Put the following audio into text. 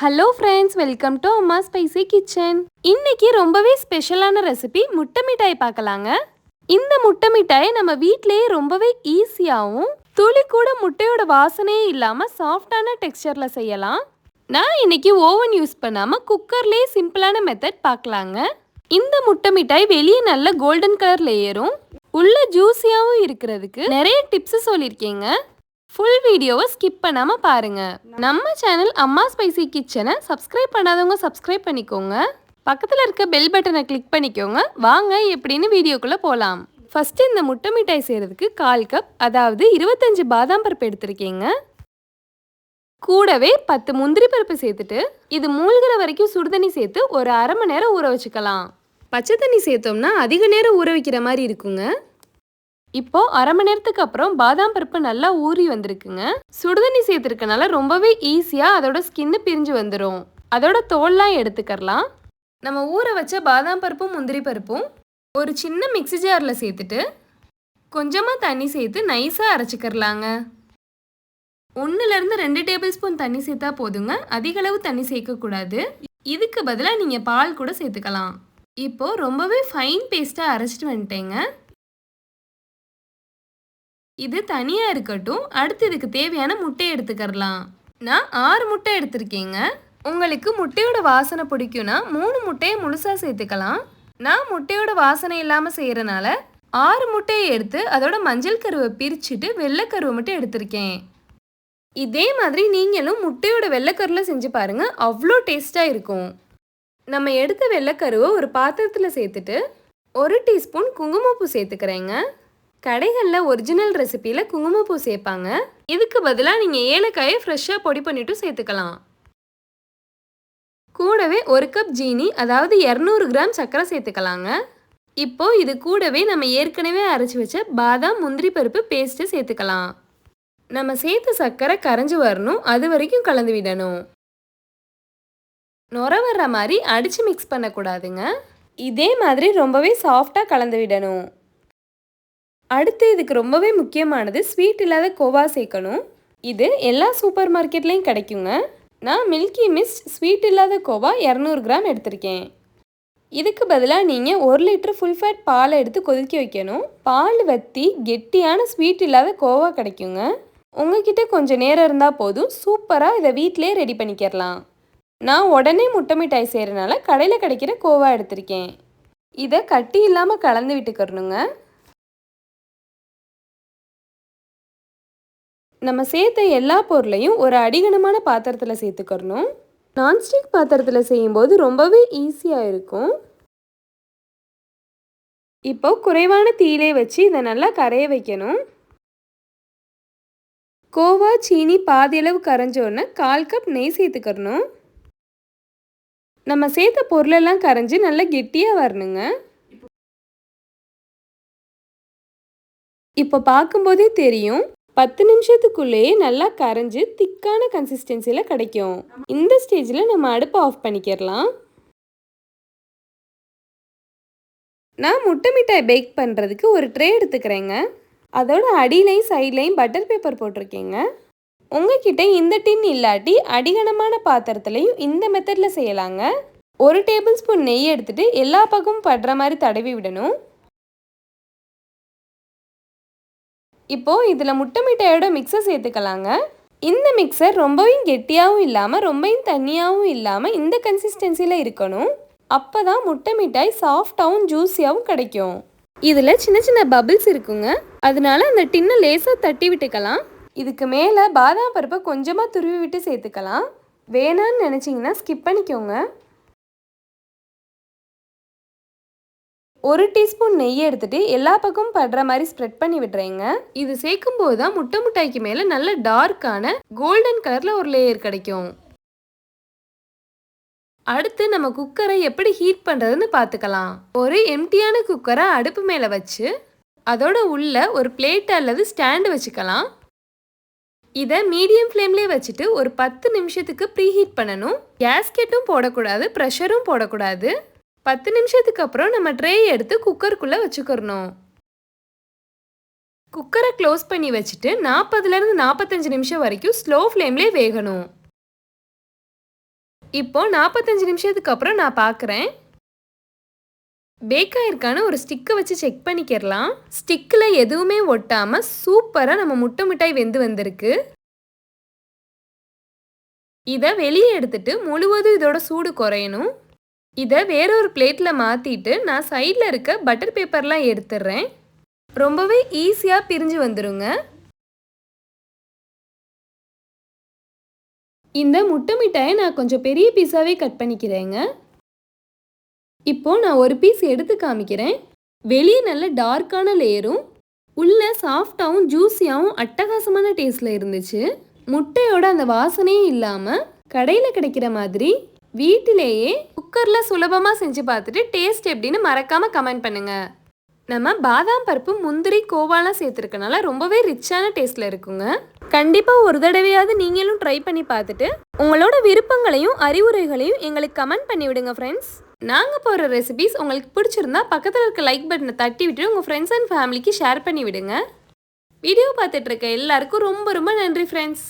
Hello friends welcome to Amma spicy kitchen இன்னைக்கு ரொம்பவே ஸ்பெஷலான ரெசிபி முட்டை மிட்டாய் பார்க்கலாங்க. இந்த முட்டை மிட்டாயை நம்ம வீட்டிலேயே ரொம்பவே ஈஸியாகவும் துளி கூட முட்டையோட வாசனையே இல்லாமல் சாஃப்டான டெக்ஸ்சரில் செய்யலாம். நான் இன்னைக்கு ஓவன் யூஸ் பண்ணாமல் குக்கர்லேயே சிம்பிளான மெத்தட் பார்க்கலாங்க. இந்த முட்டை மிட்டாய் வெளியே நல்ல கோல்டன் கலர் லேயரும் உள்ள ஜூஸியாகவும் இருக்கிறதுக்கு நிறைய டிப்ஸ் சொல்லியிருக்கேங்க. ஃபுல் வீடியோவை ஸ்கிப் பண்ணாமல் பாருங்கள் நம்ம சேனல் அம்மா ஸ்பைசி கிச்சனை சப்ஸ்கிரைப் பண்ணாதவங்க சப்ஸ்கிரைப் பண்ணிக்கோங்க. பக்கத்தில் இருக்க பெல் பட்டனை கிளிக் பண்ணிக்கோங்க. வாங்க எப்படின்னு வீடியோக்குள்ளே போகலாம் ஃபஸ்ட்டு இந்த முட்டை மிட்டாய் செய்கிறதுக்கு கால் கப் அதாவது இருபத்தஞ்சி பாதாம் பருப்பு எடுத்திருக்கீங்க. கூடவே பத்து முந்திரி பருப்பு சேர்த்துட்டு இது மூழ்கிற வரைக்கும் சுடுதண்ணி சேர்த்து ஒரு அரை மணி நேரம் ஊற வச்சுக்கலாம். பச்சை தண்ணி சேர்த்தோம்னா அதிக நேரம் ஊற வைக்கிற மாதிரி இருக்குங்க. இப்போ அரை மணி நேரத்துக்கு அப்புறம் பாதாம் பருப்பு நல்லா ஊறி வந்திருக்குங்க. சுடுதண்ணி சேர்த்துருக்கனால ரொம்பவே ஈஸியாக அதோட ஸ்கின்னு பிரிஞ்சு வந்துடும் அதோட தோல்லாம் எடுத்துக்கரலாம் நம்ம ஊற வச்ச பாதாம் பருப்பும் முந்திரி பருப்பும் ஒரு சின்ன மிக்ஸி ஜாரில் சேர்த்துட்டு கொஞ்சமாக தண்ணி சேர்த்து நைஸாக அரைச்சிக்கிறலாங்க. ஒன்றுலேருந்து ரெண்டு டேபிள் ஸ்பூன் தண்ணி சேர்த்தா போதுங்க. அதிகளவு தண்ணி சேர்க்கக்கூடாது இதுக்கு பதிலாக நீங்கள் பால் கூட சேர்த்துக்கலாம். இப்போது ரொம்பவே ஃபைன் பேஸ்ட்டாக அரைச்சிட்டு வந்துட்டேங்க. இது தனியாக இருக்கட்டும் அடுத்து இதுக்கு தேவையான முட்டையை எடுத்துக்கிறலாம். நான் ஆறு முட்டை எடுத்திருக்கேங்க. உங்களுக்கு முட்டையோட வாசனை பிடிக்கும்னா மூணு முட்டையை முழுசாக சேர்த்துக்கலாம். நான் முட்டையோட வாசனை இல்லாமல் செய்கிறனால ஆறு முட்டையை எடுத்து அதோட மஞ்சள் கருவை பிரிச்சுட்டு வெள்ளைக்கருவை மட்டும் எடுத்திருக்கேன். இதே மாதிரி நீங்களும் முட்டையோட வெள்ளைக்கருவில் செஞ்சு பாருங்கள் அவ்வளோ டேஸ்ட்டாக இருக்கும். நம்ம எடுத்த வெள்ளைக்கருவை ஒரு பாத்திரத்தில் சேர்த்துட்டு ஒரு டீஸ்பூன் குங்குமப்பூ சேர்த்துக்கிறேங்க. கடைகளில் ஒரிஜினல் ரெசிப்பியில் குங்குமப்பூ சேர்ப்பாங்க இதுக்கு பதிலாக நீங்கள் ஏலக்காயை ஃப்ரெஷ்ஷாக பொடி பண்ணிட்டு சேர்த்துக்கலாம். கூடவே ஒரு கப் ஜீனி அதாவது இரநூறு கிராம் சர்க்கரை சேர்த்துக்கலாங்க. இப்போ இது கூடவே நம்ம ஏற்கனவே அரைச்சி வச்ச பாதாம் முந்திரி பருப்பு பேஸ்ட்டு சேர்த்துக்கலாம். நம்ம சேர்த்த சர்க்கரை கரைஞ்சி வரணும் அது வரைக்கும் கலந்து விடணும். நுர வர்ற மாதிரி அடித்து மிக்ஸ் பண்ணக்கூடாதுங்க. இதே மாதிரி ரொம்பவே சாஃப்டாக கலந்து விடணும். அடுத்து இதுக்கு ரொம்பவே முக்கியமானது ஸ்வீட் இல்லாத கோவா சேர்க்கணும். இது எல்லா சூப்பர் மார்க்கெட்லேயும் கிடைக்குங்க. நான் மில்கி மிஸ்ட் ஸ்வீட் இல்லாத கோவா இரநூறு கிராம் எடுத்திருக்கேன். இதுக்கு பதிலாக நீங்கள் ஒரு லிட்டர் ஃபுல் ஃபேட் பாலை எடுத்து கொதிக்க வைக்கணும். பால் வற்றி கெட்டியான ஸ்வீட் இல்லாத கோவா கிடைக்குங்க. உங்ககிட்ட கொஞ்சம் நேரம் இருந்தால் போதும். சூப்பராக இதை வீட்டிலே ரெடி பண்ணிக்கிறலாம். நான் உடனே முட்டை மிட்டாய் செய்கிறனால கடையில் கிடைக்கிற கோவா எடுத்திருக்கேன். இதை கட்டி இல்லாமல் கலந்து விட்டுக்கிறணுங்க. நம்ம சேர்த்த எல்லா பொருளையும் ஒரு அடிகனமான பாத்திரத்தில் சேர்த்துக்கிறணும். நான்ஸ்டிக் பாத்திரத்தில் செய்யும்போது ரொம்பவே ஈஸியாக இருக்கும். இப்போ குறைவான தீயிலே வச்சு இதை நல்லா கரைய வைக்கணும். கோவா சீனி பாதியளவு கரைஞ்சோன்னு கால் கப் நெய் சேர்த்துக்கிறணும். நம்ம சேர்த்த பொருளெல்லாம் கரைஞ்சி நல்லா கெட்டியாக வரணுங்க. இப்போ பார்க்கும்போதே தெரியும் பத்து நிமிஷத்துக்குள்ளேயே நல்லா கரைஞ்சி திக்கான கன்சிஸ்டன்சியில் கிடைக்கும். இந்த ஸ்டேஜில் நம்ம அடுப்பை ஆஃப் பண்ணிக்கிறலாம் நான் முட்டை மிட்டாய் பேக் பண்ணுறதுக்கு ஒரு ட்ரே எடுத்துக்கிறேங்க. அதோட அடியிலையும் சைட்லையும் பட்டர் பேப்பர் போட்டிருக்கேங்க. உங்ககிட்ட இந்த டின் இல்லாட்டி அடிகனமான பாத்திரத்துலையும் இந்த மெத்தடில் செய்யலாங்க. ஒரு டேபிள் ஸ்பூன் நெய் எடுத்துட்டு எல்லா பக்கமும் படுற மாதிரி தடவி விடணும். இப்போது இதில் முட்டை மிட்டாயோட மிக்சர் சேர்த்துக்கலாங்க. இந்த மிக்சர் ரொம்பவும் கெட்டியாகவும் இல்லாமல் ரொம்பவும் தண்ணியாகவும் இல்லாமல் இந்த கன்சிஸ்டன்சியில் இருக்கணும். அப்போ தான் முட்டை மிட்டாய் சாஃப்டாகவும் ஜூஸியாகவும் கிடைக்கும். இதில் சின்ன சின்ன பபிள்ஸ் இருக்குங்க. அதனால அந்த டின்னை லேசாக தட்டி விட்டுக்கலாம். இதுக்கு மேலே பாதாம் பருப்பை கொஞ்சமாக துருவி விட்டு சேர்த்துக்கலாம். வேணான்னு நினச்சிங்கன்னா ஸ்கிப் பண்ணிக்கோங்க. ஒரு டீஸ்பூன் நெய்யை எடுத்துகிட்டு எல்லா பக்கமும் படுற மாதிரி ஸ்ப்ரெட் பண்ணி விட்டுறேங்க. இது சேர்க்கும் போது தான் முட்டை முட்டாய்க்கு மேலே நல்ல டார்க்கான கோல்டன் கலரில் ஒரு லேயர் கிடைக்கும். அடுத்து நம்ம குக்கரை எப்படி ஹீட் பண்ணுறதுன்னு பார்த்துக்கலாம். ஒரு எம்டியான குக்கரை அடுப்பு மேலே வச்சு அதோட உள்ள ஒரு பிளேட் அல்லது ஸ்டாண்டு வச்சுக்கலாம். இதை மீடியம் ஃப்ளேம்லேயே வச்சுட்டு ஒரு பத்து நிமிஷத்துக்கு ப்ரீ ஹீட் பண்ணணும் கேஸ்கெட்டும் போடக்கூடாது ப்ரெஷரும் போடக்கூடாது. பத்து நிமிஷத்துக்கு அப்புறம் நம்ம ட்ரே எடுத்து குக்கருக்குள்ளே வச்சுக்கிறணும். குக்கரை க்ளோஸ் பண்ணி வச்சுட்டு நாற்பதுலேருந்து நாற்பத்தஞ்சு நிமிஷம் வரைக்கும் ஸ்லோ ஃப்ளேம்லேயே வேகணும். இப்போ நாற்பத்தஞ்சு நிமிஷத்துக்கு அப்புறம் நான் பார்க்குறேன் பேக் ஆயிருக்கான ஒரு ஸ்டிக்கை வச்சு செக் பண்ணிக்கிறலாம். ஸ்டிக்கில் எதுவுமே ஒட்டாமல் சூப்பராக நம்ம முட்டை மிட்டாய் வெந்து வந்திருக்கு. இதை வெளியே எடுத்துட்டு முழுவதும் இதோட சூடு குறையணும். இதை வேறொரு பிளேட்டில் மாற்றிட்டு நான் சைடில் இருக்க பட்டர் பேப்பர்லாம் எடுத்துடுறேன் ரொம்பவே ஈஸியாக பிரிஞ்சு வந்துடுங்க இந்த முட்டை மிட்டாயை நான் கொஞ்சம் பெரிய பீஸாகவே கட் பண்ணிக்கிறேங்க. இப்போது நான் ஒரு பீஸ் எடுத்து காமிக்கிறேன். வெளியே நல்ல டார்க்கான லேயரும் உள்ளே சாஃப்டாகவும் ஜூஸியாகவும் அட்டகாசமான டேஸ்டில் இருந்துச்சு. முட்டையோட அந்த வாசனையே இல்லாமல் கடையில் கிடைக்கிற மாதிரி வீட்டிலேயே குக்கரில் சுலபமாக செஞ்சு பார்த்துட்டு டேஸ்ட் எப்படின்னு மறக்காமல் கமெண்ட் பண்ணுங்கள் நம்ம பாதாம் பருப்பு முந்திரி கோவாலாம் சேர்த்துருக்கனால ரொம்பவே ரிச்சான டேஸ்ட்டில் இருக்குங்க. கண்டிப்பாக ஒரு தடவையாவது நீங்களும் ட்ரை பண்ணி பார்த்துட்டு உங்களோட விருப்பங்களையும் அறிவுரைகளையும் எங்களுக்கு கமெண்ட் பண்ணி விடுங்க ஃப்ரெண்ட்ஸ் நாங்கள் போகிற ரெசிபிஸ் உங்களுக்கு பிடிச்சிருந்தா பக்கத்தில் இருக்க லைக் பட்டனை தட்டி விட்டு உங்கள் ஃப்ரெண்ட்ஸ் அண்ட் ஃபேமிலிக்கு ஷேர் பண்ணி விடுங்க வீடியோ பார்த்துட்டு இருக்க எல்லாருக்கும் ரொம்ப ரொம்ப நன்றி ஃப்ரெண்ட்ஸ்